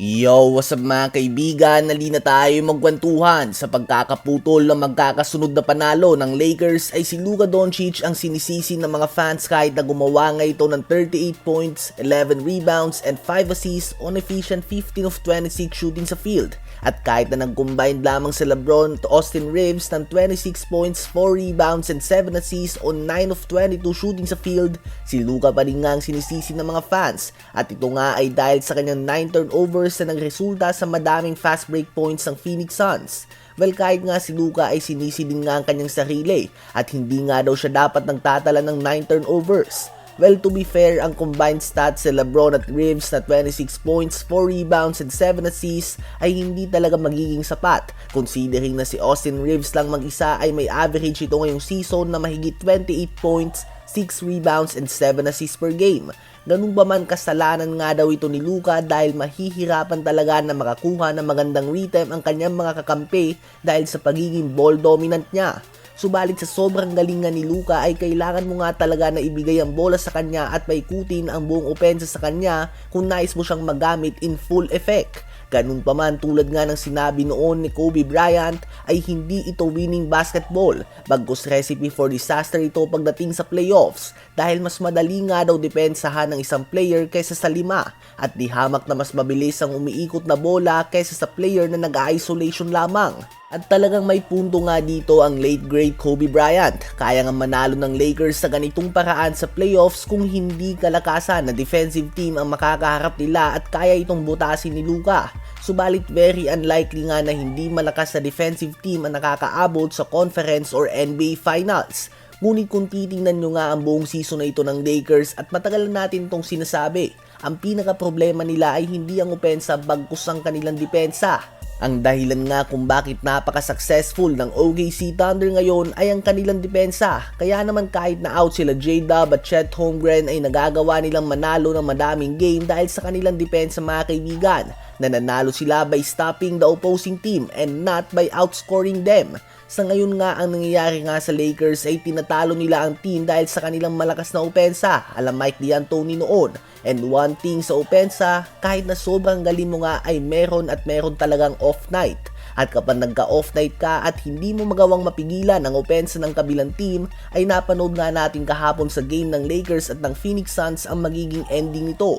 Yo, what's up mga kaibigan? Nali na tayo magkwentuhan sa pagkakaputol ng magkakasunod na panalo ng Lakers ay si Luka Doncic ang sinisisi ng mga fans kahit na gumawa nga ito ng 38 points, 11 rebounds, and 5 assists on efficient 15 of 26 shooting sa field. At kahit na nag-combine lamang si Lebron to Austin Reeves ng 26 points, 4 rebounds, and 7 assists on 9 of 22 shooting sa field, si Luka pa rin nga ang sinisisi ng mga fans. At ito nga ay dahil sa kanyang 9 turnovers na nagresulta sa madaming fast break points ng Phoenix Suns. Well, kahit nga si Luka ay sinisi din nga ang kanyang sarili at hindi nga daw siya dapat nagtatala ng 9 turnovers. Well, to be fair, ang combined stats si Lebron at Reeves na 26 points, 4 rebounds, and 7 assists ay hindi talaga magiging sapat. Considering na si Austin Reeves lang mag-isa ay may average ito ngayong season na mahigit 28 points, 6 rebounds, and 7 assists per game. Ganun ba man kasalanan nga daw ito ni Luka dahil mahihirapan talaga na makakuha ng magandang rhythm ang kanyang mga kakampi dahil sa pagiging ball dominant niya. Subalit sa sobrang galing nga ni Luka ay kailangan mo nga talaga na ibigay ang bola sa kanya at paikutin ang buong opensa sa kanya kung nais mo siyang magamit in full effect. Ganun pa man tulad nga ng sinabi noon ni Kobe Bryant ay hindi ito winning basketball bagkus recipe for disaster ito pagdating sa playoffs dahil mas madali nga daw depensahan ng isang player kaysa sa lima at di hamak na mas mabilis ang umiikot na bola kaysa sa player na nag-isolation lamang. At talagang may punto nga dito ang late great Kobe Bryant. Kaya nga manalo ng Lakers sa ganitong paraan sa playoffs kung hindi kalakasan na defensive team ang makakaharap nila at kaya itong butasin ni Luka. Subalit very unlikely nga na hindi malakas na defensive team ang nakakaabot sa conference or NBA finals. Ngunit kung titingnan nyo nga ang buong season na ito ng Lakers at matagal na natin itong sinasabi, ang pinaka problema nila ay hindi ang opensa bagkus ang kanilang depensa. Ang dahilan nga kung bakit napaka-successful ng OKC Thunder ngayon ay ang kanilang depensa. Kaya naman kahit na out sila J-Dub at Chet Holmgren ay nagagawa nilang manalo ng madaming game dahil sa kanilang depensa mga kaibigan. Nananalo sila by stopping the opposing team and not by outscoring them. Sa ngayon nga ang nangyayari nga sa Lakers ay tinatalo nila ang team dahil sa kanilang malakas na opensa, alam Mike D'Antoni noon. And one thing sa opensa, kahit na sobrang galing mo nga ay meron at meron talagang off night. At kapag nagka-off night ka at hindi mo magawang mapigilan ang opensa ng kabilang team, ay napanood nga natin kahapon sa game ng Lakers at ng Phoenix Suns ang magiging ending nito.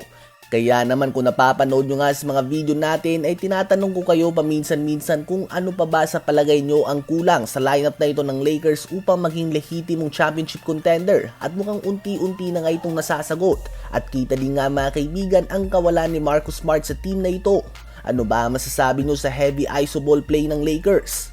Kaya naman kung napapanood nyo nga sa mga video natin ay tinatanong ko kayo paminsan-minsan kung ano pa ba sa palagay nyo ang kulang sa lineup na ito ng Lakers upang maging lehitimong championship contender at mukhang unti-unti na nga itong nasasagot at kita din nga mga kaibigan ang kawalan ni Marcus Smart sa team na ito. Ano ba masasabi nyo sa heavy iso ball play ng Lakers?